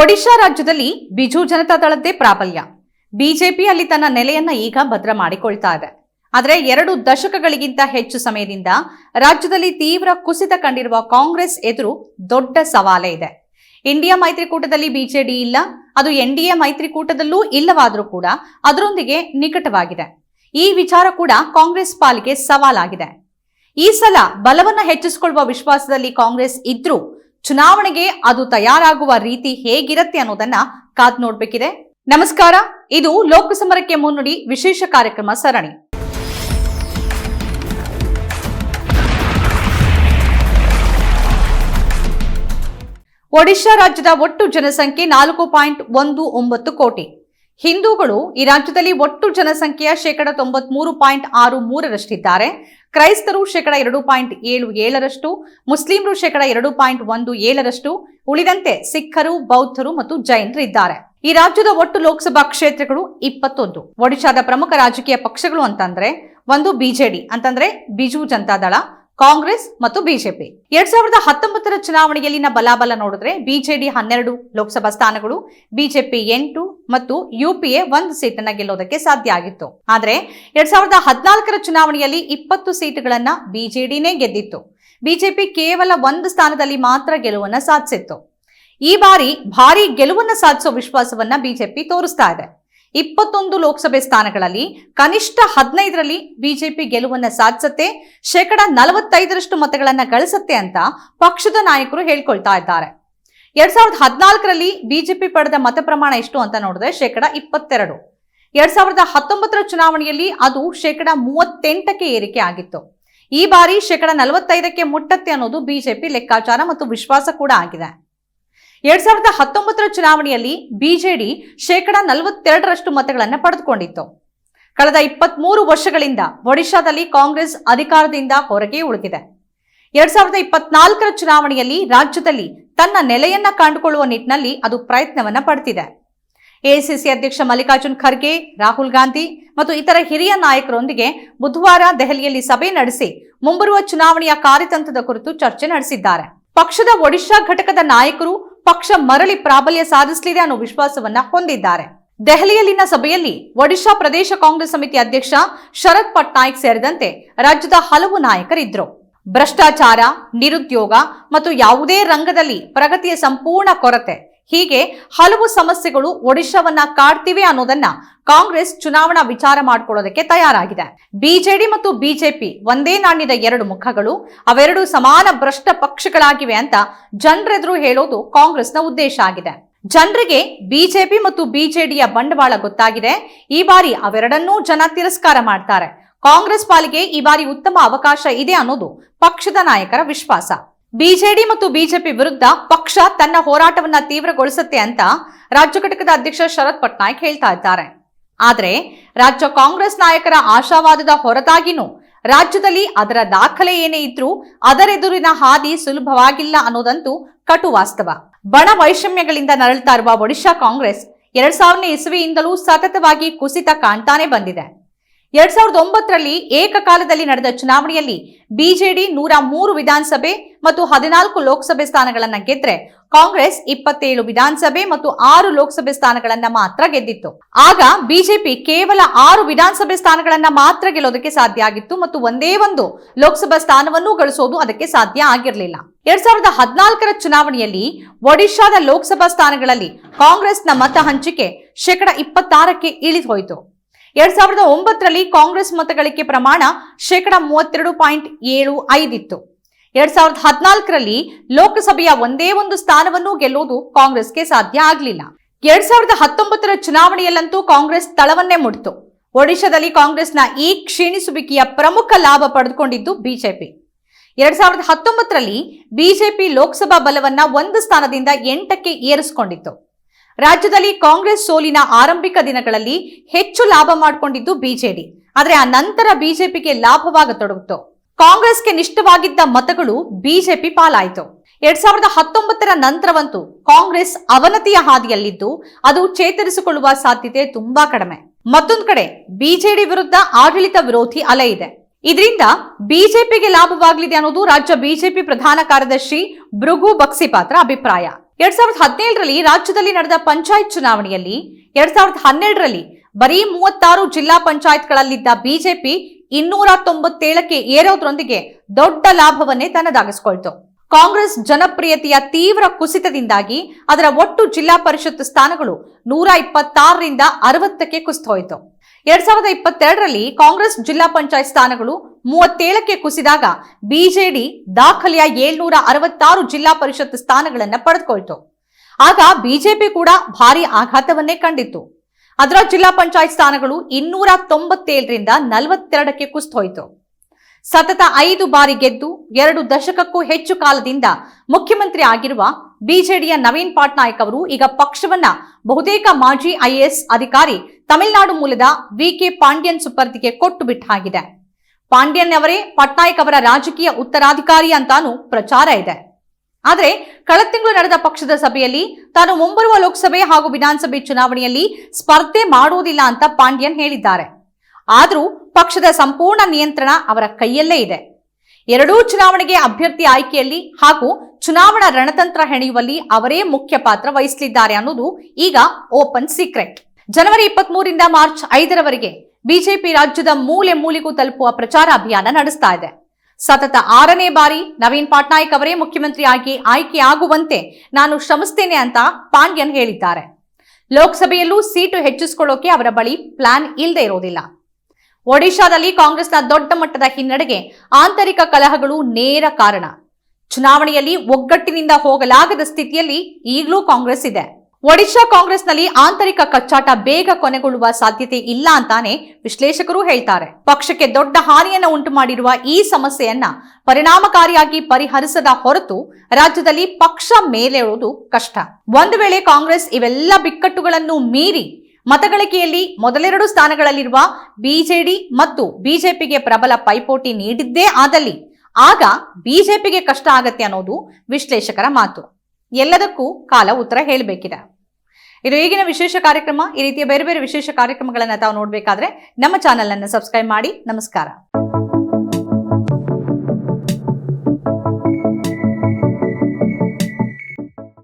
ಒಡಿಶಾ ರಾಜ್ಯದಲ್ಲಿ ಬಿಜು ಜನತಾದಳದ್ದೇ ಪ್ರಾಬಲ್ಯ. ಬಿಜೆಪಿ ಅಲ್ಲಿ ತನ್ನ ನೆಲೆಯನ್ನ ಈಗ ಭದ್ರ ಮಾಡಿಕೊಳ್ತಾ ಇದೆ. ಆದರೆ ಎರಡು ದಶಕಗಳಿಗಿಂತ ಹೆಚ್ಚು ಸಮಯದಿಂದ ರಾಜ್ಯದಲ್ಲಿ ತೀವ್ರ ಕುಸಿತ ಕಂಡಿರುವ ಕಾಂಗ್ರೆಸ್ ಎದುರು ದೊಡ್ಡ ಸವಾಲೇ ಇದೆ. ಇಂಡಿಯಾ ಮೈತ್ರಿಕೂಟದಲ್ಲಿ ಬಿಜೆಡಿ ಇಲ್ಲ, ಅದು ಎನ್ಡಿಎ ಮೈತ್ರಿಕೂಟದಲ್ಲೂ ಇಲ್ಲವಾದರೂ ಕೂಡ ಅದರೊಂದಿಗೆ ನಿಕಟವಾಗಿದೆ. ಈ ವಿಚಾರ ಕೂಡ ಕಾಂಗ್ರೆಸ್ ಪಾಲಿಗೆ ಸವಾಲಾಗಿದೆ. ಈ ಸಲ ಬಲವನ್ನ ಹೆಚ್ಚಿಸಿಕೊಳ್ಳುವ ವಿಶ್ವಾಸದಲ್ಲಿ ಕಾಂಗ್ರೆಸ್ ಇದ್ರೂ ಚುನಾವಣೆಗೆ ಅದು ತಯಾರಾಗುವ ರೀತಿ ಹೇಗಿರತ್ತೆ ಅನ್ನೋದನ್ನ ಕಾದ್ ನೋಡ್ಬೇಕಿದೆ. ನಮಸ್ಕಾರ, ಇದು ಲೋಕಸಮರಕ್ಕೆ ಮುನ್ನುಡಿ ವಿಶೇಷ ಕಾರ್ಯಕ್ರಮ ಸರಣಿ. ಒಡಿಶಾ ರಾಜ್ಯದ ಒಟ್ಟು ಜನಸಂಖ್ಯೆ ನಾಲ್ಕು ಪಾಯಿಂಟ್ ಒಂದು ಒಂಬತ್ತು ಕೋಟಿ. ಹಿಂದೂಗಳು ಈ ರಾಜ್ಯದಲ್ಲಿ ಒಟ್ಟು ಜನಸಂಖ್ಯೆಯ ಶೇಕಡ ತೊಂಬತ್ಮೂರು ಪಾಯಿಂಟ್ ಆರು ಮೂರರಷ್ಟಿದ್ದಾರೆ. ಕ್ರೈಸ್ತರು ಶೇಕಡ ಎರಡು ಪಾಯಿಂಟ್ ಏಳು ಏಳರಷ್ಟು, ಮುಸ್ಲಿಮರು ಶೇಕಡ ಎರಡು ಪಾಯಿಂಟ್ ಒಂದು ಏಳರಷ್ಟು, ಉಳಿದಂತೆ ಸಿಖ್ಖರು, ಬೌದ್ಧರು ಮತ್ತು ಜೈನರು ಇದ್ದಾರೆ. ಈ ರಾಜ್ಯದ ಒಟ್ಟು ಲೋಕಸಭಾ ಕ್ಷೇತ್ರಗಳು ಇಪ್ಪತ್ತೊಂದು. ಒಡಿಶಾದ ಪ್ರಮುಖ ರಾಜಕೀಯ ಪಕ್ಷಗಳು ಅಂತಂದ್ರೆ ಒಂದು ಬಿಜೆಡಿ, ಅಂತಂದ್ರೆ ಬಿಜು ಜನತಾದಳ ಕಾಂಗ್ರೆಸ್ ಮತ್ತು ಬಿಜೆಪಿ. ಎರಡ್ ಸಾವಿರದ ಹತ್ತೊಂಬತ್ತರ ಚುನಾವಣೆಯಲ್ಲಿನ ಬಲಾಬಲ ನೋಡಿದ್ರೆ ಬಿಜೆಡಿ ಹನ್ನೆರಡು ಲೋಕಸಭಾ ಸ್ಥಾನಗಳು, ಬಿಜೆಪಿ ಎಂಟು ಮತ್ತು ಯುಪಿಎ ಒಂದು ಸೀಟನ್ನ ಗೆಲ್ಲೋದಕ್ಕೆ ಸಾಧ್ಯ ಆಗಿತ್ತು. ಆದ್ರೆ ಎರಡ್ ಸಾವಿರದ ಹದಿನಾಲ್ಕರ ಚುನಾವಣೆಯಲ್ಲಿ ಇಪ್ಪತ್ತು ಸೀಟುಗಳನ್ನ ಬಿಜೆಡಿನೇ ಗೆದ್ದಿತ್ತು. ಬಿಜೆಪಿ ಕೇವಲ ಒಂದು ಸ್ಥಾನದಲ್ಲಿ ಮಾತ್ರ ಗೆಲುವನ್ನ ಸಾಧಿಸಿತ್ತು. ಈ ಬಾರಿ ಭಾರಿ ಗೆಲುವನ್ನ ಸಾಧಿಸೋ ವಿಶ್ವಾಸವನ್ನ ಬಿಜೆಪಿ ತೋರಿಸ್ತಾ ಇದೆ. ಇಪ್ಪತ್ತೊಂದು ಲೋಕಸಭೆ ಸ್ಥಾನಗಳಲ್ಲಿ ಕನಿಷ್ಠ ಹದಿನೈದರಲ್ಲಿ ಬಿಜೆಪಿ ಗೆಲುವನ್ನ ಸಾಧಿಸುತ್ತೆ, ಶೇಕಡ ನಲವತ್ತೈದರಷ್ಟು ಮತಗಳನ್ನ ಗಳಿಸುತ್ತೆ ಅಂತ ಪಕ್ಷದ ನಾಯಕರು ಹೇಳ್ಕೊಳ್ತಾ ಇದ್ದಾರೆ. ಎರಡ್ ಸಾವಿರದ ಹದಿನಾಲ್ಕರಲ್ಲಿ ಬಿಜೆಪಿ ಪಡೆದ ಮತ ಪ್ರಮಾಣ ಎಷ್ಟು ಅಂತ ನೋಡಿದ್ರೆ ಶೇಕಡ ಇಪ್ಪತ್ತೆರಡು. ಎರಡ್ ಸಾವಿರದ ಹತ್ತೊಂಬತ್ತರ ಚುನಾವಣೆಯಲ್ಲಿ ಅದು ಶೇಕಡ ಮೂವತ್ತೆಂಟಕ್ಕೆ ಏರಿಕೆ ಆಗಿತ್ತು. ಈ ಬಾರಿ ಶೇಕಡ ನಲವತ್ತೈದಕ್ಕೆ ಮುಟ್ಟತ್ತೆ ಅನ್ನೋದು ಬಿಜೆಪಿ ಲೆಕ್ಕಾಚಾರ ಮತ್ತು ವಿಶ್ವಾಸ ಕೂಡ ಆಗಿದೆ. ಎರಡ್ ಸಾವಿರದ ಹತ್ತೊಂಬತ್ತರ ಚುನಾವಣೆಯಲ್ಲಿ ಬಿಜೆಡಿ ಶೇಕಡ ನಲವತ್ತೆರಡರಷ್ಟು ಮತಗಳನ್ನು ಪಡೆದುಕೊಂಡಿತ್ತು. ಕಳೆದ ಇಪ್ಪತ್ಮೂರು ವರ್ಷಗಳಿಂದ ಒಡಿಶಾದಲ್ಲಿ ಕಾಂಗ್ರೆಸ್ ಅಧಿಕಾರದಿಂದ ಹೊರಗೆ ಉಳಿದಿದೆ ಎರಡ್ ಸಾವಿರದ ಇಪ್ಪತ್ನಾಲ್ಕರ ಚುನಾವಣೆಯಲ್ಲಿ ರಾಜ್ಯದಲ್ಲಿ ತನ್ನ ನೆಲೆಯನ್ನ ಕಂಡುಕೊಳ್ಳುವ ನಿಟ್ಟಿನಲ್ಲಿ ಅದು ಪ್ರಯತ್ನವನ್ನ ಪಡ್ತಿದೆ. ಎಐಸಿಸಿ ಅಧ್ಯಕ್ಷ ಮಲ್ಲಿಕಾರ್ಜುನ್ ಖರ್ಗೆ, ರಾಹುಲ್ ಗಾಂಧಿ ಮತ್ತು ಇತರ ಹಿರಿಯ ನಾಯಕರೊಂದಿಗೆ ಬುಧವಾರ ದೆಹಲಿಯಲ್ಲಿ ಸಭೆ ನಡೆಸಿ ಮುಂಬರುವ ಚುನಾವಣೆಯ ಕಾರ್ಯತಂತ್ರದ ಕುರಿತು ಚರ್ಚೆ ನಡೆಸಿದ್ದಾರೆ. ಪಕ್ಷದ ಒಡಿಶಾ ಘಟಕದ ನಾಯಕರು ಪಕ್ಷ ಮರಳಿ ಪ್ರಾಬಲ್ಯ ಸಾಧಿಸಲಿದೆ ಅನ್ನೋ ವಿಶ್ವಾಸವನ್ನ ಹೊಂದಿದ್ದಾರೆ. ದೆಹಲಿಯಲ್ಲಿನ ಸಭೆಯಲ್ಲಿ ಒಡಿಶಾ ಪ್ರದೇಶ ಕಾಂಗ್ರೆಸ್ ಸಮಿತಿ ಅಧ್ಯಕ್ಷ ಶರದ್ ಪಟ್ನಾಯಕ್ ಸೇರಿದಂತೆ ರಾಜ್ಯದ ಹಲವು ನಾಯಕರಿದ್ದರು. ಭ್ರಷ್ಟಾಚಾರ, ನಿರುದ್ಯೋಗ ಮತ್ತು ಯಾವುದೇ ರಂಗದಲ್ಲಿ ಪ್ರಗತಿಯ ಸಂಪೂರ್ಣ ಕೊರತೆ. ಹೀಗೆ ಹಲವು ಸಮಸ್ಯೆಗಳು ಒಡಿಶಾವನ್ನ ಕಾಡ್ತಿವೆ ಅನ್ನೋದನ್ನ ಕಾಂಗ್ರೆಸ್ ಚುನಾವಣಾ ವಿಚಾರ ಮಾಡಿಕೊಳ್ಳೋದಕ್ಕೆ ತಯಾರಾಗಿದೆ. ಬಿಜೆಡಿ ಮತ್ತು ಬಿಜೆಪಿ ಒಂದೇ ನಾಣ್ಯದ ಎರಡು ಮುಖಗಳು, ಅವೆರಡು ಸಮಾನ ಭ್ರಷ್ಟ ಪಕ್ಷಗಳಾಗಿವೆ ಅಂತ ಜನರೆದುರು ಹೇಳೋದು ಕಾಂಗ್ರೆಸ್ನ ಉದ್ದೇಶ ಆಗಿದೆ. ಜನರಿಗೆ ಬಿಜೆಪಿ ಮತ್ತು ಬಿಜೆಡಿಯ ಬಂಡವಾಳ ಗೊತ್ತಾಗಿದೆ. ಈ ಬಾರಿ ಅವೆರಡನ್ನೂ ಜನ ತಿರಸ್ಕಾರ ಮಾಡ್ತಾರೆ. ಕಾಂಗ್ರೆಸ್ ಪಾಲಿಗೆ ಈ ಬಾರಿ ಉತ್ತಮ ಅವಕಾಶ ಇದೆ ಅನ್ನೋದು ಪಕ್ಷದ ನಾಯಕರ ವಿಶ್ವಾಸ. ಬಿಜೆಡಿ ಮತ್ತು ಬಿಜೆಪಿ ವಿರುದ್ಧ ಪಕ್ಷ ತನ್ನ ಹೋರಾಟವನ್ನ ತೀವ್ರಗೊಳಿಸುತ್ತೆ ಅಂತ ರಾಜ್ಯ ಘಟಕದ ಅಧ್ಯಕ್ಷ ಶರದ್ ಪಟ್ನಾಯಕ್ ಹೇಳ್ತಾ ಇದ್ದಾರೆ. ಆದರೆ ರಾಜ್ಯ ಕಾಂಗ್ರೆಸ್ ನಾಯಕರ ಆಶಾವಾದದ ಹೊರತಾಗಿನೂ ರಾಜ್ಯದಲ್ಲಿ ಅದರ ದಾಖಲೆ ಏನೇ ಇದ್ರೂ ಅದರೆದುರಿನ ಹಾದಿ ಸುಲಭವಾಗಿಲ್ಲ ಅನ್ನೋದಂತೂ ಕಟು ವಾಸ್ತವ. ಬಣ ವೈಷಮ್ಯಗಳಿಂದ ನರಳುತ್ತಾ ಇರುವ ಒಡಿಶಾ ಕಾಂಗ್ರೆಸ್ ಎರಡ್ ಸಾವಿರನೇ ಇಸವಿಯಿಂದಲೂ ಸತತವಾಗಿ ಕುಸಿತ ಕಾಣ್ತಾನೆ ಬಂದಿದೆ. ಎರಡ್ ಸಾವಿರದ ಒಂಬತ್ತರಲ್ಲಿ ಏಕಕಾಲದಲ್ಲಿ ನಡೆದ ಚುನಾವಣೆಯಲ್ಲಿ ಬಿಜೆಡಿ ನೂರ ಮೂರು ವಿಧಾನಸಭೆ ಮತ್ತು ಹದಿನಾಲ್ಕು ಲೋಕಸಭೆ ಸ್ಥಾನಗಳನ್ನ ಗೆದ್ರೆ ಕಾಂಗ್ರೆಸ್ ಇಪ್ಪತ್ತೇಳು ವಿಧಾನಸಭೆ ಮತ್ತು ಆರು ಲೋಕಸಭೆ ಸ್ಥಾನಗಳನ್ನ ಮಾತ್ರ ಗೆದ್ದಿತ್ತು. ಆಗ ಬಿಜೆಪಿ ಕೇವಲ ಆರು ವಿಧಾನಸಭೆ ಸ್ಥಾನಗಳನ್ನ ಮಾತ್ರ ಗೆಲ್ಲೋದಕ್ಕೆ ಸಾಧ್ಯ ಆಗಿತ್ತು ಮತ್ತು ಒಂದೇ ಒಂದು ಲೋಕಸಭಾ ಸ್ಥಾನವನ್ನೂ ಗಳಿಸೋದು ಅದಕ್ಕೆ ಸಾಧ್ಯ ಆಗಿರಲಿಲ್ಲ. ಎರಡ್ ಸಾವಿರದ ಹದಿನಾಲ್ಕರ ಚುನಾವಣೆಯಲ್ಲಿ ಒಡಿಶಾದ ಲೋಕಸಭಾ ಸ್ಥಾನಗಳಲ್ಲಿ ಕಾಂಗ್ರೆಸ್ನ ಮತ ಹಂಚಿಕೆ ಶೇಕಡ ಇಪ್ಪತ್ತಾರಕ್ಕೆ ಇಳಿದು ಹೋಯಿತು. ಎರಡ್ ಸಾವಿರದ ಒಂಬತ್ತರಲ್ಲಿ ಕಾಂಗ್ರೆಸ್ ಮತಗಳಿಕೆ ಪ್ರಮಾಣ ಶೇಕಡ ಮೂವತ್ತೆರಡು ಪಾಯಿಂಟ್ ಏಳು ಐದಿತ್ತು ಎರಡ್ ಸಾವಿರದ ಹದಿನಾಲ್ಕರಲ್ಲಿ ಲೋಕಸಭೆಯ ಒಂದೇ ಒಂದು ಸ್ಥಾನವನ್ನು ಗೆಲ್ಲುವುದು ಕಾಂಗ್ರೆಸ್ಗೆ ಸಾಧ್ಯ ಆಗಲಿಲ್ಲ. ಎರಡ್ ಸಾವಿರದ ಹತ್ತೊಂಬತ್ತರ ಚುನಾವಣೆಯಲ್ಲಂತೂ ಕಾಂಗ್ರೆಸ್ ತಳವನ್ನೇ ಮುಡಿತು. ಒಡಿಶಾದಲ್ಲಿ ಕಾಂಗ್ರೆಸ್ನ ಈ ಕ್ಷೀಣಿಸುವಿಕೆಯ ಪ್ರಮುಖ ಲಾಭ ಪಡೆದುಕೊಂಡಿದ್ದು ಬಿಜೆಪಿ. ಎರಡ್ ಸಾವಿರದ ಹತ್ತೊಂಬತ್ತರಲ್ಲಿ ಬಿಜೆಪಿ ಲೋಕಸಭಾ ಬಲವನ್ನ ಒಂದು ಸ್ಥಾನದಿಂದ ಎಂಟಕ್ಕೆ ಏರಿಸಿಕೊಂಡಿತ್ತು. ರಾಜ್ಯದಲ್ಲಿ ಕಾಂಗ್ರೆಸ್ ಸೋಲಿನ ಆರಂಭಿಕ ದಿನಗಳಲ್ಲಿ ಹೆಚ್ಚು ಲಾಭ ಮಾಡಿಕೊಂಡಿದ್ದು ಬಿಜೆಡಿ. ಆದರೆ ಆ ನಂತರ ಬಿಜೆಪಿಗೆ ಲಾಭವಾಗತೊಡಗಿತು ಕಾಂಗ್ರೆಸ್ಗೆ ನಿಷ್ಠವಾಗಿದ್ದ ಮತಗಳು ಬಿಜೆಪಿ ಪಾಲಾಯಿತು. ಎರಡ್ ಸಾವಿರದ ಹತ್ತೊಂಬತ್ತರ ನಂತರವಂತೂ ಕಾಂಗ್ರೆಸ್ ಅವನತಿಯ ಹಾದಿಯಲ್ಲಿದ್ದು ಅದು ಚೇತರಿಸಿಕೊಳ್ಳುವ ಸಾಧ್ಯತೆ ತುಂಬಾ ಕಡಿಮೆ. ಮತ್ತೊಂದು ಕಡೆ ಬಿಜೆಡಿ ವಿರುದ್ಧ ಆಡಳಿತ ವಿರೋಧಿ ಅಲೆ ಇದೆ. ಇದರಿಂದ ಬಿಜೆಪಿಗೆ ಲಾಭವಾಗಲಿದೆ ಅನ್ನೋದು ರಾಜ್ಯ ಬಿಜೆಪಿ ಪ್ರಧಾನ ಕಾರ್ಯದರ್ಶಿ ಭೃಗು ಬಕ್ಸಿಪಾತ್ರ ಅಭಿಪ್ರಾಯ. ಎರಡ್ ಸಾವಿರದ ಹದಿನೇಳರಲ್ಲಿ ರಾಜ್ಯದಲ್ಲಿ ನಡೆದ ಪಂಚಾಯತ್ ಚುನಾವಣೆಯಲ್ಲಿ ಎರಡ್ ಸಾವಿರದ ಹನ್ನೆರಡರಲ್ಲಿ ಬರೀ ಮೂವತ್ತಾರು ಜಿಲ್ಲಾ ಪಂಚಾಯತ್ಗಳಲ್ಲಿದ್ದ ಬಿಜೆಪಿ ಇನ್ನೂರ ತೊಂಬತ್ತೇಳಕ್ಕೆ ಏರೋದ್ರೊಂದಿಗೆ ದೊಡ್ಡ ಲಾಭವನ್ನೇ ತನ್ನದಾಗಿಸಿಕೊಳ್ತು. ಕಾಂಗ್ರೆಸ್ ಜನಪ್ರಿಯತೆಯ ತೀವ್ರ ಕುಸಿತದಿಂದಾಗಿ ಅದರ ಒಟ್ಟು ಜಿಲ್ಲಾ ಪರಿಷತ್ ಸ್ಥಾನಗಳು ನೂರ ಇಪ್ಪತ್ತಾರರಿಂದ ಅರವತ್ತಕ್ಕೆ ಕುಸಿತು ಹೋಯಿತು ಎರಡ್ ಸಾವಿರದ ಇಪ್ಪತ್ತೆರಡರಲ್ಲಿ ಕಾಂಗ್ರೆಸ್ ಜಿಲ್ಲಾ ಪಂಚಾಯತ್ ಸ್ಥಾನಗಳು ಮೂವತ್ತೇಳಕ್ಕೆ ಕುಸಿದಾಗ ಬಿಜೆಡಿ ದಾಖಲೆಯ ಏಳ್ನೂರ ಅರವತ್ತಾರು ಜಿಲ್ಲಾ ಪರಿಷತ್ ಸ್ಥಾನಗಳನ್ನ ಪಡೆದುಕೊಳ್ತು. ಆಗ ಬಿಜೆಪಿ ಕೂಡ ಭಾರಿ ಆಘಾತವನ್ನೇ ಕಂಡಿತ್ತು. ಅದರ ಜಿಲ್ಲಾ ಪಂಚಾಯತ್ ಸ್ಥಾನಗಳು ಇನ್ನೂರ ತೊಂಬತ್ತೇಳರಿಂದ ನಲವತ್ತೆರಡಕ್ಕೆ ಕುಸಿದು ಹೋಯಿತು ಸತತ ಐದು ಬಾರಿ ಗೆದ್ದು ಎರಡು ದಶಕಕ್ಕೂ ಹೆಚ್ಚು ಕಾಲದಿಂದ ಮುಖ್ಯಮಂತ್ರಿ ಆಗಿರುವ ಬಿಜೆಡಿಯ ನವೀನ್ ಪಟ್ನಾಯಕ್ ಅವರು ಈಗ ಪಕ್ಷವನ್ನ ಬಹುತೇಕ ಮಾಜಿ ಐಎಎಸ್ ಅಧಿಕಾರಿ ತಮಿಳುನಾಡು ಮೂಲದ ವಿ ಕೆ ಪಾಂಡ್ಯನ್ ಸುಪರ್ದಿಗೆ ಕೊಟ್ಟು ಬಿಟ್ಟ ಹಾಗಿದೆ ಪಾಂಡ್ಯನ್ ಅವರೇ ಪಟ್ನಾಯಕ್ ಅವರ ರಾಜಕೀಯ ಉತ್ತರಾಧಿಕಾರಿ ಅಂತಾನು ಪ್ರಚಾರ ಇದೆ. ಆದರೆ ಕಳೆದ ತಿಂಗಳು ನಡೆದ ಪಕ್ಷದ ಸಭೆಯಲ್ಲಿ ತಾನು ಮುಂಬರುವ ಲೋಕಸಭೆ ಹಾಗೂ ವಿಧಾನಸಭೆ ಚುನಾವಣೆಯಲ್ಲಿ ಸ್ಪರ್ಧೆ ಮಾಡುವುದಿಲ್ಲ ಅಂತ ಪಾಂಡ್ಯನ್ ಹೇಳಿದ್ದಾರೆ. ಆದರೂ ಪಕ್ಷದ ಸಂಪೂರ್ಣ ನಿಯಂತ್ರಣ ಅವರ ಕೈಯಲ್ಲೇ ಇದೆ. ಎರಡೂ ಚುನಾವಣೆಗೆ ಅಭ್ಯರ್ಥಿ ಆಯ್ಕೆಯಲ್ಲಿ ಹಾಗೂ ಚುನಾವಣಾ ರಣತಂತ್ರ ಹೆಣೆಯುವಲ್ಲಿ ಅವರೇ ಮುಖ್ಯ ಪಾತ್ರ ವಹಿಸಲಿದ್ದಾರೆ ಅನ್ನೋದು ಈಗ ಓಪನ್ ಸೀಕ್ರೆಟ್. ಜನವರಿ ಇಪ್ಪತ್ತ್ ಮೂರಿಂದ ಮಾರ್ಚ್ ಐದರವರೆಗೆ ಬಿಜೆಪಿ ರಾಜ್ಯದ ಮೂಲೆ ಮೂಲೆಗೂ ತಲುಪುವ ಪ್ರಚಾರ ಅಭಿಯಾನ ನಡೆಸ್ತಾ ಇದೆ. ಸತತ ಆರನೇ ಬಾರಿ ನವೀನ್ ಪಟ್ನಾಯಕ್ ಅವರೇ ಮುಖ್ಯಮಂತ್ರಿಯಾಗಿ ಆಯ್ಕೆಯಾಗುವಂತೆ ನಾನು ಶ್ರಮಿಸ್ತೇನೆ ಅಂತ ಪಾಂಡ್ಯನ್ ಹೇಳಿದ್ದಾರೆ. ಲೋಕಸಭೆಯಲ್ಲೂ ಸೀಟು ಹೆಚ್ಚಿಸಿಕೊಳ್ಳೋಕೆ ಅವರ ಬಳಿ ಪ್ಲಾನ್ ಇಲ್ಲದೆ ಇರೋದಿಲ್ಲ. ಒಡಿಶಾದಲ್ಲಿ ಕಾಂಗ್ರೆಸ್ನ ದೊಡ್ಡ ಮಟ್ಟದ ಹಿನ್ನಡೆಗೆ ಆಂತರಿಕ ಕಲಹಗಳು ನೇರ ಕಾರಣ. ಚುನಾವಣೆಯಲ್ಲಿ ಒಗ್ಗಟ್ಟಿನಿಂದ ಹೋಗಲಾಗದ ಸ್ಥಿತಿಯಲ್ಲಿ ಈಗಲೂ ಕಾಂಗ್ರೆಸ್ ಇದೆ. ಒಡಿಶಾ ಕಾಂಗ್ರೆಸ್ನಲ್ಲಿ ಆಂತರಿಕ ಕಚ್ಚಾಟ ಬೇಗ ಕೊನೆಗೊಳ್ಳುವ ಸಾಧ್ಯತೆ ಇಲ್ಲ ಅಂತಾನೆ ವಿಶ್ಲೇಷಕರು ಹೇಳ್ತಾರೆ. ಪಕ್ಷಕ್ಕೆ ದೊಡ್ಡ ಹಾನಿಯನ್ನು ಉಂಟು ಮಾಡಿರುವ ಈ ಸಮಸ್ಯೆಯನ್ನ ಪರಿಣಾಮಕಾರಿಯಾಗಿ ಪರಿಹರಿಸದ ಹೊರತು ರಾಜ್ಯದಲ್ಲಿ ಪಕ್ಷ ಮೇಲೇಳುವುದು ಕಷ್ಟ. ಒಂದು ವೇಳೆ ಕಾಂಗ್ರೆಸ್ ಇವೆಲ್ಲ ಬಿಕ್ಕಟ್ಟುಗಳನ್ನು ಮೀರಿ ಮತಗಳಿಕೆಯಲ್ಲಿ ಮೊದಲೆರಡು ಸ್ಥಾನಗಳಲ್ಲಿರುವ ಬಿಜೆಡಿ ಮತ್ತು ಬಿಜೆಪಿಗೆ ಪ್ರಬಲ ಪೈಪೋಟಿ ನೀಡಿದ್ದೇ ಆದಲ್ಲಿ ಆಗ ಬಿಜೆಪಿಗೆ ಕಷ್ಟ ಆಗತ್ತೆ ಅನ್ನೋದು ವಿಶ್ಲೇಷಕರ ಮಾತು. ಎಲ್ಲದಕ್ಕೂ ಕಾಲ ಉತ್ತರ ಹೇಳಬೇಕಿದೆ. ಇದು ಈಗಿನ ವಿಶೇಷ ಕಾರ್ಯಕ್ರಮ. ಈ ರೀತಿಯ ಬೇರೆ ಬೇರೆ ವಿಶೇಷ ಕಾರ್ಯಕ್ರಮಗಳನ್ನು ತಾವು ನೋಡಬೇಕಾದ್ರೆ ನಮ್ಮ ಚಾನೆಲ್ ಅನ್ನು ಸಬ್ಸ್ಕ್ರೈಬ್ ಮಾಡಿ. ನಮಸ್ಕಾರ.